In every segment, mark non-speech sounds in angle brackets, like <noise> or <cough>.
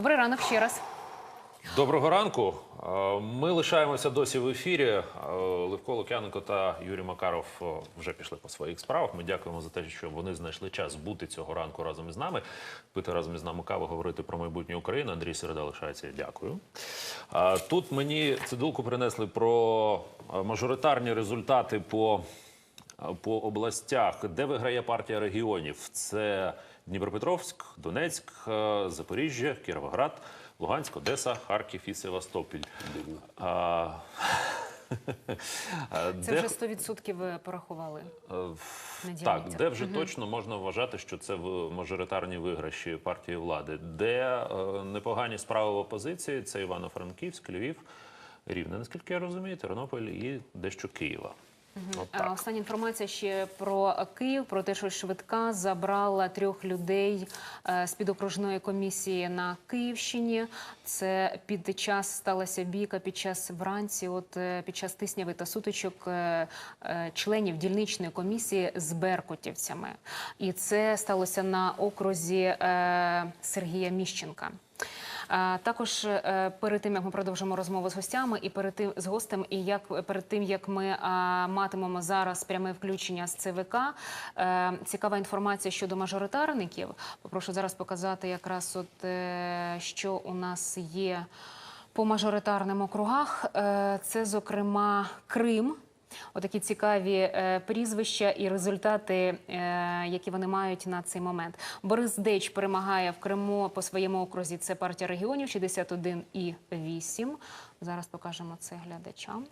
Добрий ранок ще раз. Доброго ранку. Е, Ми лишаємося досі в ефірі. Е, Левко Лук'яненко та Юрій Макаров е, вже пішли по своїх справах. Ми дякуємо за те, що вони знайшли час бути цього ранку разом із нами, пити разом із нами каву, говорити про майбутнє України. Андрій Середа лишається. Дякую. Тут мені цидулку принесли про мажоритарні результати по по областях, де виграє партія регіонів, це Дніпропетровськ, Донецьк, е, Запоріжжя, Кіровоград, Луганськ, Одеса, Харків і Севастополь. <laughs> А, Це вже 100% ви порахували. Е, Так, де вже точно можна вважати, що це в мажоритарні виграші партії влади, де е, непогані справи в опозиції, це Івано-Франківськ, Львів, Рівне, наскільки я розумію, Тернопіль і дещо Києва. А. Остання інформація ще про Київ, про те, що швидка забрала трьох людей е, з підокружної комісії на Київщині. Це під час сталася бійка під час вранці, от е, під час тисняви та сутичок членів дільничної комісії з беркутівцями. І це сталося на окрузі Сергія Міщенка. Також е, перед тим як ми продовжимо розмову з гостями, і перед тим з гостем, і як перед тим як ми матимемо зараз пряме включення з ЦВК, е, цікава інформація щодо мажоритарників. Попрошу зараз показати якраз, от е, що у нас є по мажоритарним округах. Це, зокрема, Крим. Отакі цікаві е, прізвища і результати, е, які вони мають на цей момент. Борис Деч перемагає в Криму по своєму окрузі. Це партія регіонів 61,8. Зараз покажемо це глядачам.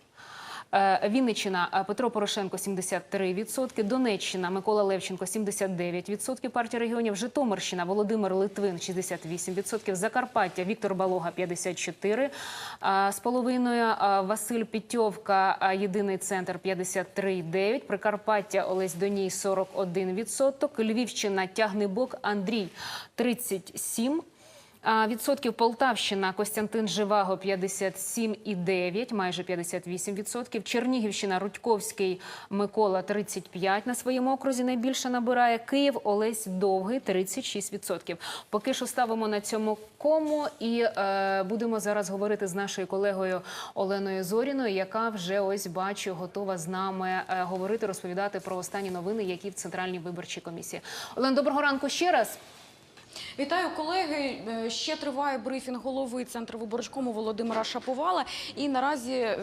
Е, Вінниччина е, Петро Порошенко 73%, Донеччина Микола Левченко 79%, партія регіонів Житомирщина Володимир Литвин 68%, Закарпаття Віктор Балога 54%, з половиною Василь Пітьовка єдиний центр 53,9%, Прикарпаття Олесь Доній 41%, Львівщина Тягнебок Андрій 37%. А, Відсотків Полтавщина Костянтин Живаго 57,9, майже 58 відсотків. Чернігівщина Рудьковський Микола 35 на своєму окрузі найбільше набирає. Київ Олесь Довгий 36 відсотків. Поки що ставимо на цьому кому і е, будемо зараз говорити з нашою колегою Оленою Зоріною, яка вже ось бачу готова з нами е, говорити, розповідати про останні новини, які в центральній виборчій комісії. Олен, доброго ранку ще раз. Вітаю, колеги. Е, Ще триває брифінг голови центру виборчкому Володимира Шаповала. І наразі е,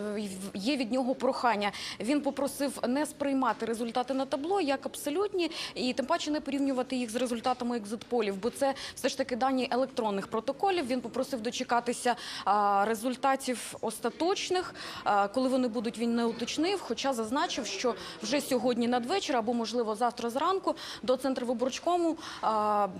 є від нього прохання. Він попросив не сприймати результати на табло як абсолютні, і тим паче не порівнювати їх з результатами екзитполів, бо це все ж таки дані електронних протоколів. Він попросив дочекатися результатів остаточних, коли вони будуть. Він не уточнив, хоча зазначив, що вже сьогодні надвечір або можливо завтра зранку до центру виборчкому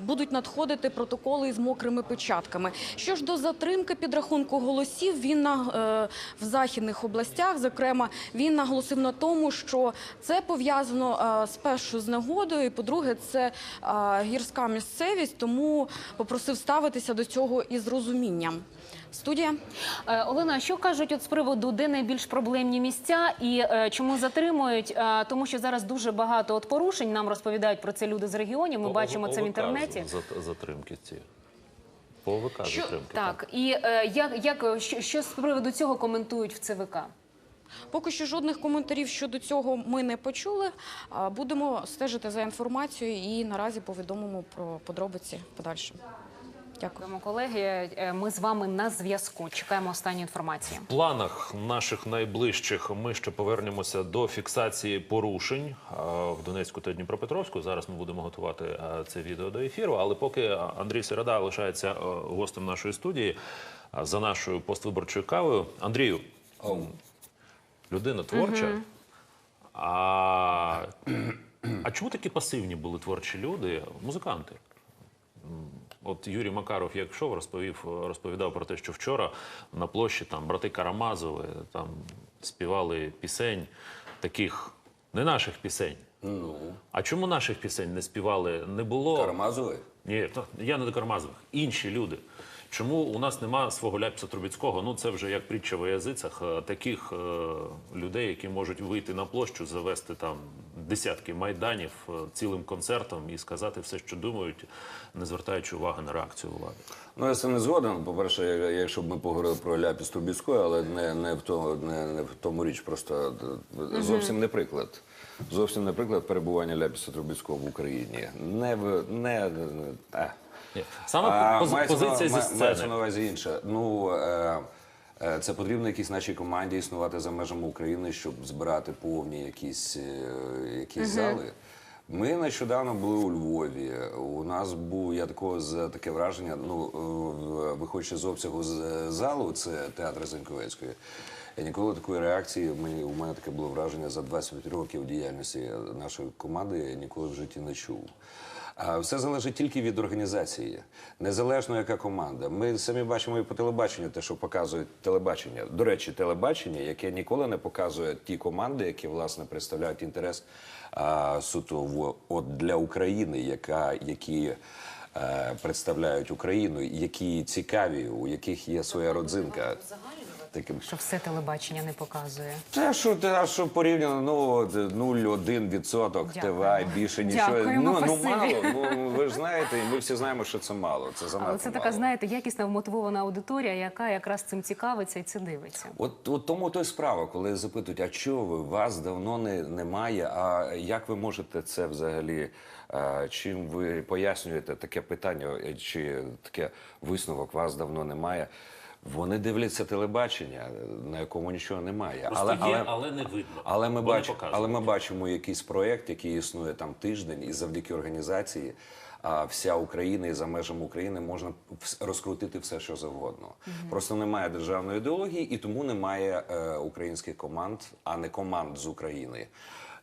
будуть надходити протоколи із мокрими печатками. Що ж до затримки підрахунку голосів, він на е, в західних областях, зокрема, він наголосив на тому, що це пов'язано е, спершу з негодою, і по-друге, це е, гірська місцевість, тому попросив ставитися до цього із розумінням. Студія. Олена, що кажуть от з приводу, де найбільш проблемні місця і е, чому затримують? Е, тому що зараз дуже багато от порушень. Нам розповідають про це люди з регіонів. Ми По бачимо це в інтернеті. За- Затримки ці. По ОВК Що- затримки. Так, і е, як, як що, що з приводу цього коментують в ЦВК? Поки що жодних коментарів щодо цього ми не почули. А, Будемо стежити за інформацією і наразі повідомимо про подробиці подальше. Дякую. Дякуємо, колеги. Е, Ми з вами на зв'язку. Чекаємо останньої інформації. В планах наших найближчих ми ще повернемося до фіксації порушень в Донецьку та Дніпропетровську. Зараз ми будемо готувати це відео до ефіру. Але поки Андрій Середа лишається гостем нашої студії за нашою поствиборчою кавою. Андрію, людина творча. А, а чому такі пасивні були творчі люди, музиканти? От Юрій Макаров, як йшов, розповів, розповідав про те, що вчора на площі там брати Карамазови там співали пісень, таких не наших пісень. Ну, А чому наших пісень не співали? Не було Карамазовий? ні, я не до Карамазових, інші люди. Чому у нас нема свого ляпця Трубіцького? Ну це вже як притча в язицях. е, Таких е, людей, які можуть вийти на площу, завести там десятки майданів е, цілим концертом і сказати все, що думають, не звертаючи уваги на реакцію влади. Ну, я з цим не згоден. По-перше, якщо б ми поговорили про Ляпіс Трубіцької, але не, не, в тому, не, не в тому річ, просто е, зовсім не приклад. Зовсім не приклад перебування Ляпіса Трубіцького в Україні. Не в не, не а. Саме А, пози- мається позиція зі ма- Мається на увазі інше. Ну, е, е, це потрібно якійсь нашій команді існувати за межами України, щоб збирати повні якісь, е, якісь зали. Ми нещодавно були у Львові. У нас був я такого з таке враження. Ну е, виходячи з обсягу з залу, це театр Зеньковецької. Я ніколи такої реакції. Мені у мене таке було враження за 25 років діяльності нашої команди. Я ніколи в житті не чув. Все залежить тільки від організації, незалежно яка команда. Ми самі бачимо і по телебаченню, те, що показують телебачення. До речі, телебачення, яке ніколи не показує ті команди, які власне представляють інтерес а, суто в, от для України, яка які. е, Представляють Україну, які цікаві, у яких є своя родзинка. Таким Що все телебачення не показує. те, що те, що порівняно ну от, 0,1 відсоток Дякуємо. ТВ, більше нічого. Дякуємо, ну, ну мало. Ну ви ж знаєте, і ми всі знаємо, що це мало. Це занадто Але це така, мало. знаєте, якісна вмотивована аудиторія, яка якраз цим цікавиться і це дивиться. От, от тому то й справа, коли запитують, а чого ви вас давно не, немає? А як ви можете це взагалі? А, чим ви пояснюєте таке питання, е, чи таке висновок вас давно немає? Вони дивляться телебачення, на якому нічого немає. Просто є, але не видно. Але ми, не але ми бачимо якийсь проєкт, який існує там тиждень, і завдяки організації а, вся Україна і за межами України можна розкрутити все, що завгодно. Просто немає державної ідеології, і тому немає е, українських команд, а не команд з України.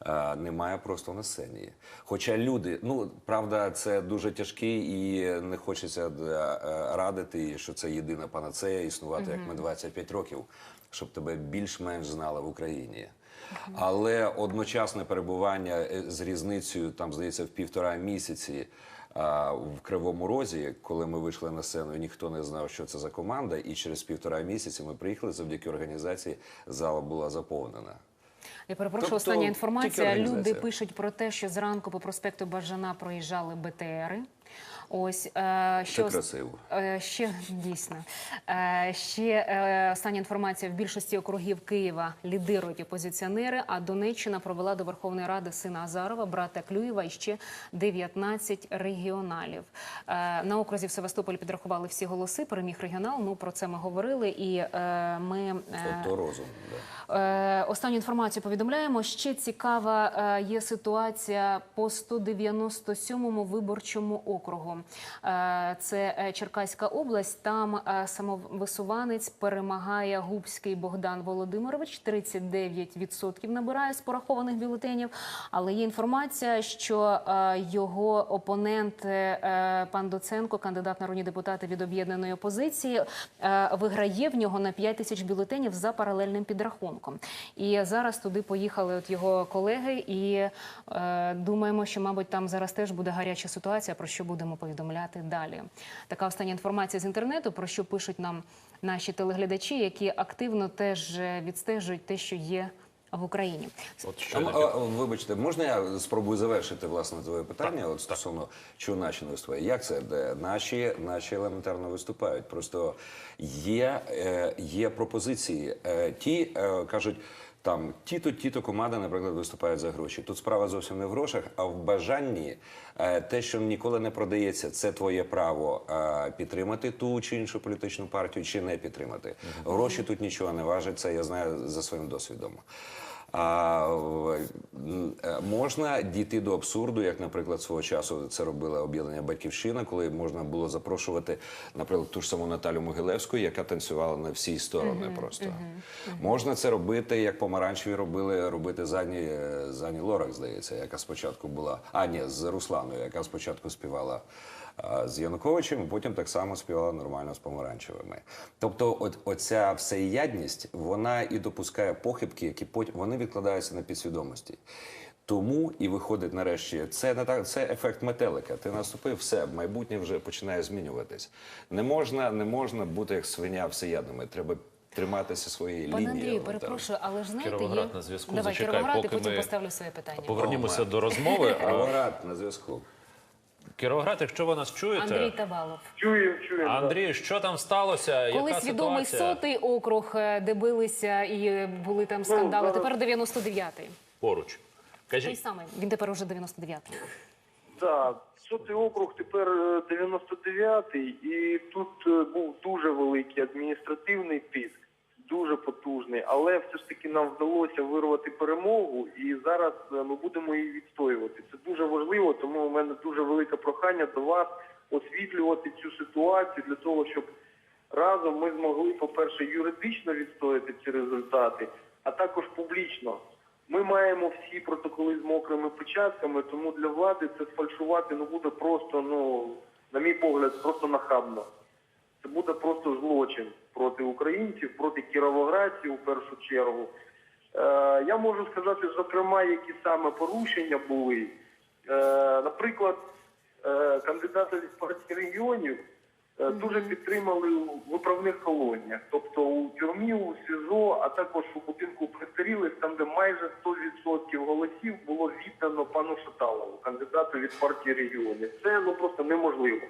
Е, Немає просто на сцені. Хоча люди, ну правда, це дуже тяжкий і не хочеться е, е, радити, що це єдина панацея існувати, як ми 25 років, щоб тебе більш-менш знали в Україні. Але одночасне перебування з різницею, там здається, в півтора місяці а, в Кривому Розі, коли ми вийшли на сцену, ніхто не знав, що це за команда. І через півтора місяці ми приїхали завдяки організації. Зала була заповнена. Я перепрошую, Тобто, остання інформація. Люди пишуть про те, що зранку по проспекту Бажана проїжджали БТРи. Ось е, що Це красиво. Е, Ще <laughs> дійсно Е, ще е, остання інформація в більшості округів Києва лідирують опозиціонери. А Донеччина провела до Верховної Ради сина Азарова, брата Клюєва і ще 19 регіоналів. Е, На окрузі в Севастополі підрахували всі голоси. Переміг регіонал. Ну про це ми говорили. І е, ми е, Тобто розум. Да. Е, Останню інформацію повідомляємо. Ще цікава е, є ситуація по 197-му виборчому округу. Е, Це е, Черкаська область. Там е, самовисуванець перемагає Губський Богдан Володимирович. 39% набирає з порахованих бюлетенів. Але є інформація, що його опонент пан Доценко, кандидат народні депутати від об'єднаної опозиції, виграє в нього на 5 тисяч бюлетенів за паралельним підрахунком. І зараз туди поїхали от його колеги, і думаємо, що, мабуть, там зараз теж буде гаряча ситуація, про що будемо повідомляти далі. Така остання інформація з інтернету, про що пишуть нам наші телеглядачі, які активно теж е, відстежують те, що є в Україні. От А, а, а, вибачте, можна я спробую завершити власне твоє питання? От стосовно чого наші? Як це? Де наші, наші елементарно виступають? Просто є, е, є пропозиції. Е, ті кажуть. Там ті-то, ті-то команда, наприклад, виступають за гроші. Тут справа зовсім не в грошах, а в бажанні е, те, що ніколи не продається, це твоє право е, підтримати ту чи іншу політичну партію, чи не підтримати. Гроші тут нічого не важать. Це я знаю за своїм досвідом. А е, можна дійти до абсурду, як, наприклад, свого часу це робила об'єднання Батьківщина, коли можна було запрошувати, наприклад, ту ж саму Наталю Могилевську, яка танцювала на всі сторони. Просто можна це робити, як помаранчеві робили робити Зані, е, Зані Лорак, здається, яка спочатку була, а ні, з Русланою, яка спочатку співала. З Януковичем, і потім так само співала нормально з помаранчевими. Тобто, от оця всеядність, вона і допускає похибки, які потім вони відкладаються на підсвідомості. Тому і виходить нарешті. Це не так. Це ефект метелика. Ти наступив, все майбутнє вже починає змінюватись. Не можна, не можна бути як свиня всеядними. Треба триматися своєї Пане лінії. Андрію, перепрошую, але ж знаєте, Кіровоград є... на зв'язку. Давай, Зачекай, Кіровоград, і потім ми поставлю своє питання. Повернімося О, до розмови. Кіровоград на зв'язку. Кіровоград, якщо ви нас чуєте, Андрій Тавалов. Чуємо, чуємо. да. Андрій, що там сталося? Яка Колись відомий ситуація? сотий округ, е, де билися і були там скандали. зараз- Тепер 99-й. поруч. Той Кажіть, самий. Він тепер уже 99-й. Так, сотий округ тепер е, 99-й, і тут е, був дуже великий адміністративний тиск, дуже потужний, але все ж таки нам вдалося вирвати перемогу, і зараз е, ми будемо її відстоювати. Це дуже важливо, тому у мене дуже велике прохання до вас освітлювати цю ситуацію для того, щоб разом ми змогли, по-перше, юридично відстояти ці результати, а також публічно. Ми маємо всі протоколи з мокрими печатками, тому для влади це сфальшувати ну буде просто, ну на мій погляд, просто нахабно. Це буде просто злочин проти українців, проти кіровоградців у першу чергу. Е, я можу сказати, зокрема, які саме порушення були. Е, наприклад, е, кандидати від партії регіонів дуже підтримали у виправних колоніях, тобто у тюрмі, у СІЗО, а також у будинку престарілих, там, де майже 100% голосів було віддано пану Шаталову, кандидату від партії регіонів. Це ну просто неможливо.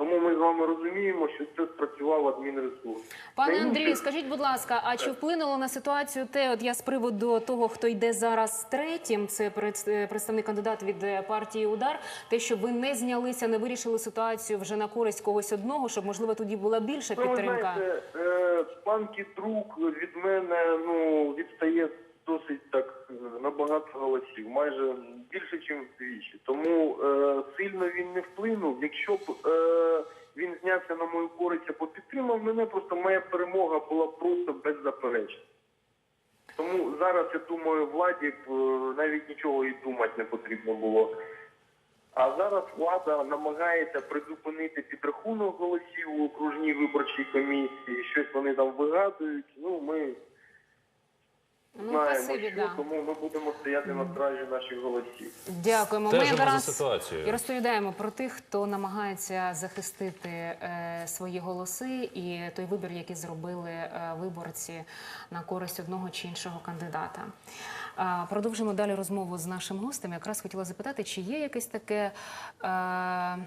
Тому ми з вами розуміємо, що це спрацював адмінресурс. Пане На Андрію, скажіть, будь ласка, а чи вплинуло на ситуацію те, от я з приводу того, хто йде зараз третім, це пред- представник кандидат від е, партії Удар, те, що ви не знялися, не вирішили ситуацію вже на користь когось одного, щоб можливо тоді була більша Ну, ви підтримка. знаєте, е, пан Кітрук від мене ну відстає досить так е, набагато голосів, майже більше, ніж вдвічі. Тому е, сильно він не вплинув. Якщо б е, він знявся на мою користь або підтримав мене, просто моя перемога була просто беззаперечна. Тому зараз я думаю, владі б е, навіть нічого і думати не потрібно було. А зараз влада намагається призупинити підрахунок голосів у окружній виборчій комісії. Щось вони там вигадують. Ну ми Ну, знаємо, спасибі, що да. тому ми будемо стояти на стражі наших голосів. Дякуємо. Ми Стежимо за якраз ситуацією. і розповідаємо про тих, хто намагається захистити е, свої голоси і той вибір, який зробили е, виборці на користь одного чи іншого кандидата. Е, продовжимо далі розмову з нашим гостем. Якраз хотіла запитати, чи є якесь таке. Е,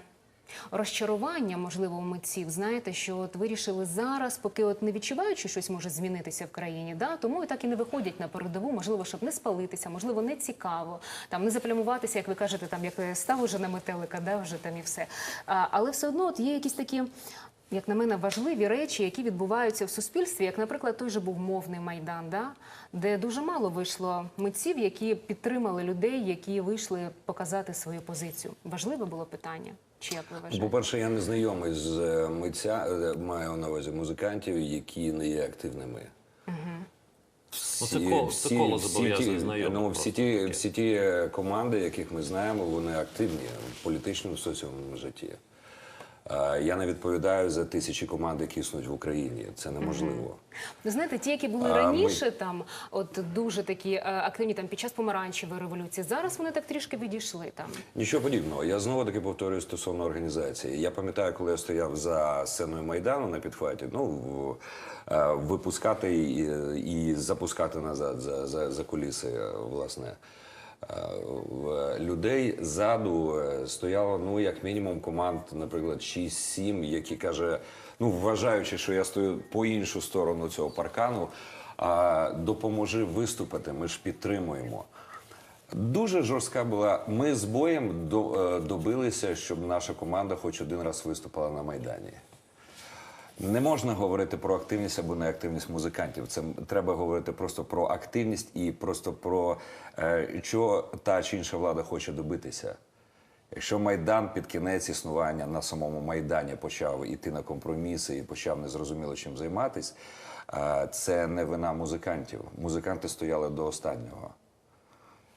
Розчарування, можливо, у митців, знаєте, що от вирішили зараз, поки от не відчувають, що щось може змінитися в країні, да, тому і так і не виходять на передову, можливо, щоб не спалитися, можливо, не цікаво, там не заплямуватися, як ви кажете, там як став уже на метелика, да, вже там і все. А, але все одно от є якісь такі. Як на мене, важливі речі, які відбуваються в суспільстві, як, наприклад, той же був мовний майдан, да? де дуже мало вийшло митців, які підтримали людей, які вийшли показати свою позицію. Важливе було питання, чи як ви вважаєте? По-перше, я не знайомий з е, митця, е, маю на увазі музикантів, які не є активними. Всі, це коло- це коло зобов'язує ті, знайомих ну, всі ті, всі ті е, команди, яких ми знаємо, вони активні в політичному соціальному житті. Е, Я не відповідаю за тисячі команд, які існують в Україні. Це неможливо. Ви знаєте, ті, які були А, раніше, там от дуже такі е, активні там під час помаранчевої революції. Зараз вони так трішки відійшли там. Нічого подібного. Я знову таки повторюю стосовно організації. Я пам'ятаю, коли я стояв за сценою майдану на підхваті, ну е, випускати і, і запускати назад за, за, за куліси, власне. Людей ззаду е, стояло ну як мінімум команд, наприклад, 6-7, які каже, ну вважаючи, що я стою по іншу сторону цього паркану, а допоможи виступити. Ми ж підтримуємо. Дуже жорстка була. Ми з боєм е, добилися, щоб наша команда хоч один раз виступила на Майдані. Не можна говорити про активність або неактивність музикантів. Це треба говорити просто про активність і просто про е, що та чи інша влада хоче добитися. Якщо Майдан під кінець існування на самому Майдані почав іти на компроміси і почав незрозуміло чим займатись, е, це не вина музикантів. Музиканти стояли до останнього.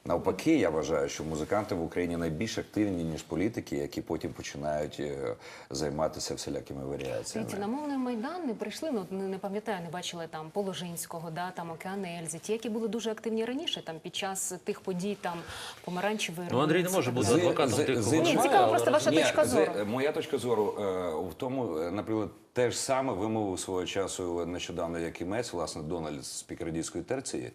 Навпаки, я вважаю, що музиканти в Україні найбільш активні, ніж політики, які потім починають е, займатися всілякими варіаціями. Дивіться, на мовний майдан не прийшли. Ну не, не пам'ятаю, не бачили там Положинського, да там Океан Ельзи, ті, які були дуже активні раніше, там під час тих подій, там помаранчевої Ну, Андрій не може бути адвокатом з- тих, з кого Ні, але просто ваша Ні, точка з- моя точка зору е, в тому, наприклад, те ж саме вимовив свого часу нещодавно як імець, власне, Дональд з Пікардійської терції.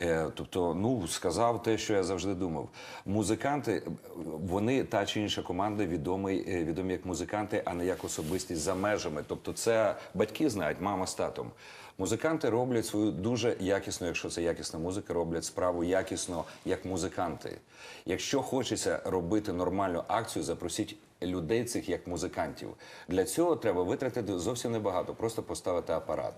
Е, Тобто, ну сказав те, що я завжди думав. Музиканти, вони та чи інша команда відомі, е, відомі як музиканти, а не як особистість за межами. Тобто, це батьки знають, мама з татом. Музиканти роблять свою дуже якісно, якщо це якісна музика, роблять справу якісно як музиканти. Якщо хочеться робити нормальну акцію, запросіть людей цих як музикантів. Для цього треба витратити зовсім небагато, просто поставити апарат.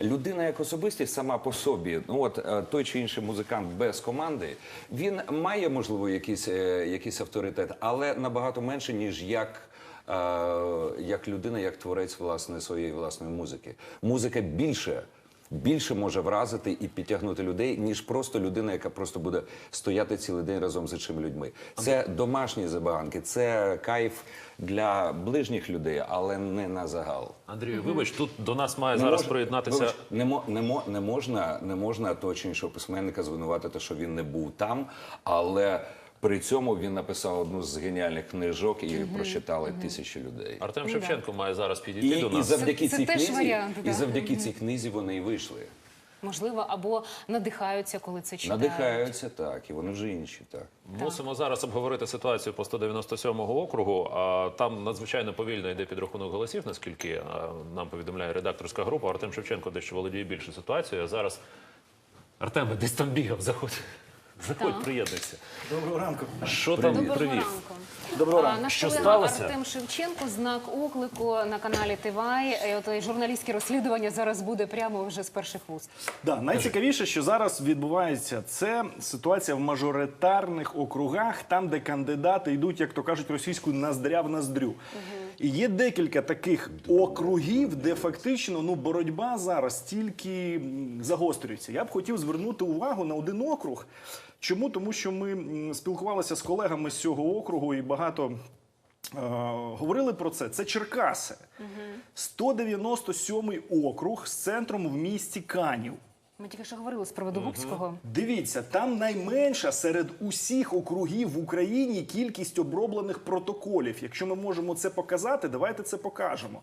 Людина як особистість сама по собі, ну от е, той чи інший музикант без команди, він має можливо якийсь, е, якийсь авторитет, але набагато менше, ніж як. е, Як людина, як творець власне своєї власної музики, музика більше більше може вразити і підтягнути людей, ніж просто людина, яка просто буде стояти цілий день разом з іншими людьми. Це домашні забаганки, це кайф для ближніх людей, але не на загал. Андрію, вибач, тут до нас має Не зараз мож- приєднатися. вибач, не, мо- не, мо- не, можна, не можна того чи іншого письменника звинуватити, що він не був там, але при цьому він написав одну з геніальних книжок і прочитали тисячі людей. Артем Ну, Шевченко має зараз підійти І, до і завдяки Це- цій це книзі, варіант, і завдяки цій книзі вони і вийшли. Можливо, або надихаються, коли це читають. Надихаються так, і вони вже інші так. Мусимо зараз обговорити ситуацію по 197 округу. А там надзвичайно повільно йде підрахунок голосів, наскільки нам повідомляє редакторська група. Артем Шевченко дещо володіє більше ситуацією. А зараз Артеме, десь там бігав, заходь. Заходь, приєднуйся. Доброго ранку. Що там Доброго привіз? ранку. Доброго ранку. Що сталося? Артем Шевченко, знак оклику на каналі ТВАЙ. І От і журналістське розслідування зараз буде прямо вже з перших вуст. Да, найцікавіше, що зараз відбувається, це ситуація в мажоритарних округах, там, де кандидати йдуть, як то кажуть, російською наздря в ноздрю. І є декілька таких округів, де фактично ну боротьба зараз тільки загострюється. Я б хотів звернути увагу на один округ. Чому? Тому що ми спілкувалися з колегами з цього округу і багато Е, говорили про це. Це Черкаси. 197 округ з центром в місті Канів. Ми тільки що говорили з приводу Губського. Дивіться, там найменша серед усіх округів в Україні кількість оброблених протоколів. Якщо ми можемо це показати, давайте це покажемо.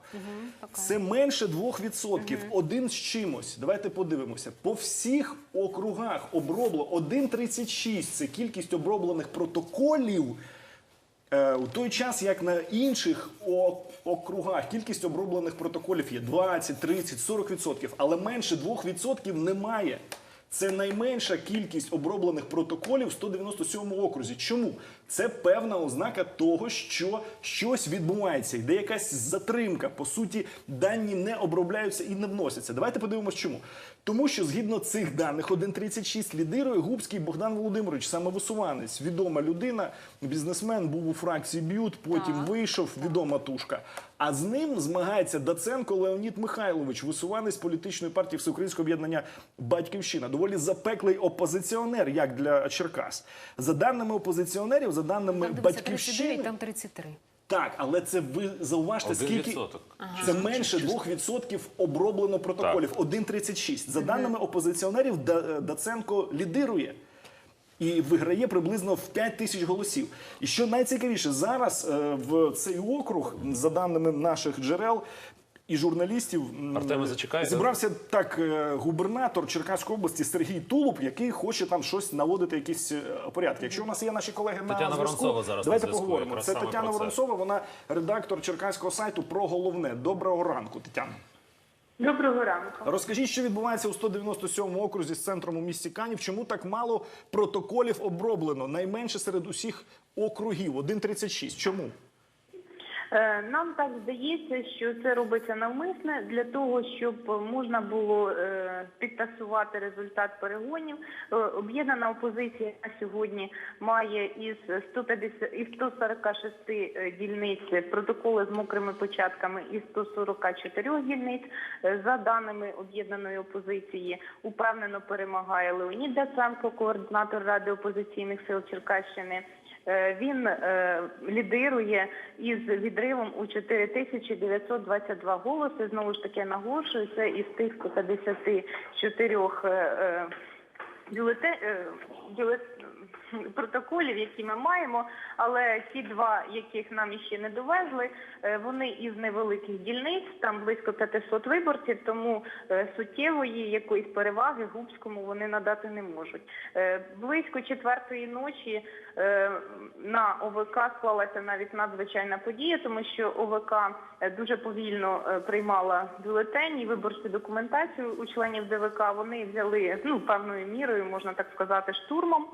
Це менше 2%, один з чимось. Давайте подивимося. По всіх округах оброблено 1,36 це кількість оброблених протоколів. Е, у той час, як на інших округах кількість оброблених протоколів є 20, 30, 40%, але менше 2% немає. Це найменша кількість оброблених протоколів в 197 окрузі. Чому? Це певна ознака того, що щось відбувається, йде якась затримка. По суті, дані не обробляються і не вносяться. Давайте подивимось, чому. Тому що згідно цих даних 1.36 лідирує Губський Богдан Володимирович, самовисуванець, відома людина, бізнесмен, був у фракції Б'ют, потім Так, вийшов, відома тушка. А з ним змагається Даценко Леонід Михайлович, висуванець політичної партії Всеукраїнського об'єднання Батьківщина. Доволі запеклий опозиціонер, як для Черкас. За даними опозиціонерів, за даними Там батьківщини, там 33. так, але це ви зауважте, Один скільки відсоток. це менше 2% оброблено протоколів. 1,36. За даними опозиціонерів, Да- Даценко лідирує. І виграє приблизно в 5 тисяч голосів. І що найцікавіше, зараз е, в цей округ, за даними наших джерел і журналістів, зібрався так е, губернатор Черкаської області Сергій Тулуб, який хоче там щось наводити, якісь е, порядки. Якщо у нас є наші колеги на Тетяна зв'язку, Воронцова зараз на давайте поговоримо. Це Тетяна. Воронцова, вона редактор черкаського сайту про головне. Доброго ранку, Тетяна. Доброго ранку. Розкажіть, що відбувається у 197 окрузі з центром у місті Канів. Чому так мало протоколів оброблено? Найменше серед усіх округів 1,36. Чому? Е, Нам так здається, що це робиться навмисне для того, щоб можна було е, підтасувати результат перегонів. Е, Об'єднана опозиція на сьогодні має із 150 із 146 е, дільниць протоколи з мокрими початками із 144 дільниць. За даними об'єднаної опозиції, упевнено перемагає Леонід Даценко, координатор Ради опозиційних сил Черкащини. Е, Він е, лідирує із відривом у 4922 голоси. Знову ж таки наголошую, це із тих 154 е, протоколів, які ми маємо, але ті два, яких нам іще не довезли, е, вони із невеликих дільниць, там близько 500 виборців, тому е, суттєвої якоїсь переваги Губському вони надати не можуть. Е, Близько четвертої ночі на ОВК склалася навіть надзвичайна подія, тому що ОВК дуже повільно приймала бюлетені, виборчу документацію у членів ДВК. Вони взяли ну певною мірою, можна так сказати, штурмом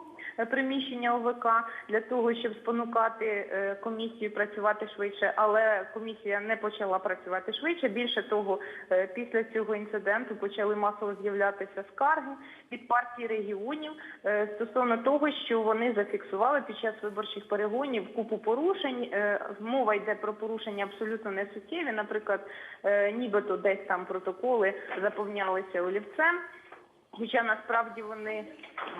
приміщення ОВК для того, щоб спонукати е, комісію працювати швидше, але комісія не почала працювати швидше. Більше того, е, після цього інциденту почали масово з'являтися скарги від партії регіонів е, стосовно того, що вони зафіксували під час виборчих перегонів купу порушень. Е, Мова йде про порушення абсолютно несуттєві. Наприклад, е, нібито десь там протоколи заповнялися олівцем. Хоча насправді вони,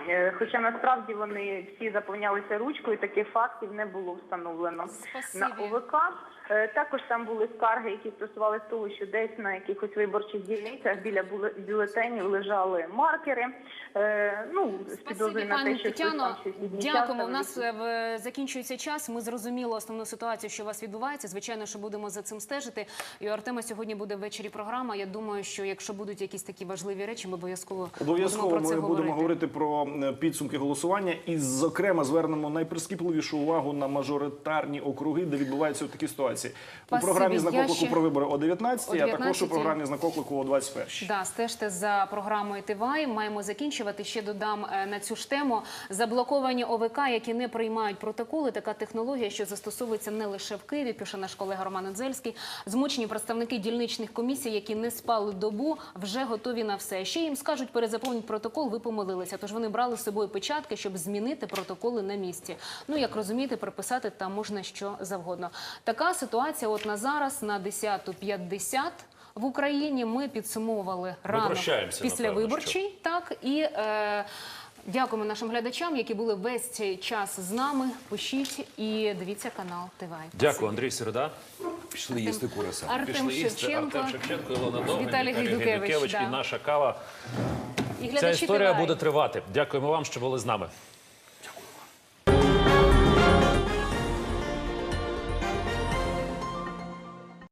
е, хоча насправді вони всі заповнялися ручкою, таких фактів не було встановлено Спасибі. на ОВК. Е, Також там були скарги, які стосувалися того, що десь на якихось виборчих дільницях біля бюлетенів лежали маркери. Е, Ну, з підозрою Спасибі, на те, пані що Тетяно. там щось відмічав, Дякуємо. У нас е, в- закінчується час. Ми зрозуміли основну ситуацію, що у вас відбувається. Звичайно, що будемо за цим стежити. І у Артема сьогодні буде ввечері програма. Я думаю, що якщо будуть якісь такі важливі речі, ми обов'язково Обов'язково будемо ми про це будемо говорити. говорити про е, підсумки голосування і, зокрема, звернемо найприскіпливішу увагу на мажоритарні округи, де відбуваються такі ситуації. У програмі знакоклику про вибори о 19 О а також у 19-й. програмі знакоклику о 21 Да, стежте за програмою ТВАЙ. Маємо закінчувати. Ще додам е, на цю ж тему. Заблоковані ОВК, які не приймають протоколи. Така технологія, що застосовується не лише в Києві, пише наш колега Роман Недзельський. Змучені представники дільничних комісій, які не спали добу, вже готові на все. Ще їм скажуть, перезаповніть протокол, ви помилилися. Тож вони брали з собою печатки, щоб змінити протоколи на місці. Ну, як розумієте, приписати там можна що завгодно. Така ситуація от на зараз, на 10.50 в Україні ми підсумовували ранок після виборчий. Так і е, дякуємо нашим глядачам, які були весь цей час з нами. Пишіть і дивіться канал ТВАЙ. Дякую, Андрій Середа. Пішли їсти куриса. Артем Пішли їсти Шевченко. Артем Шевченко, Ілона Довгань, Віталій Гайдукевич, да. і наша кава. І Ця історія буде тривати. Дякуємо вам, що були з нами.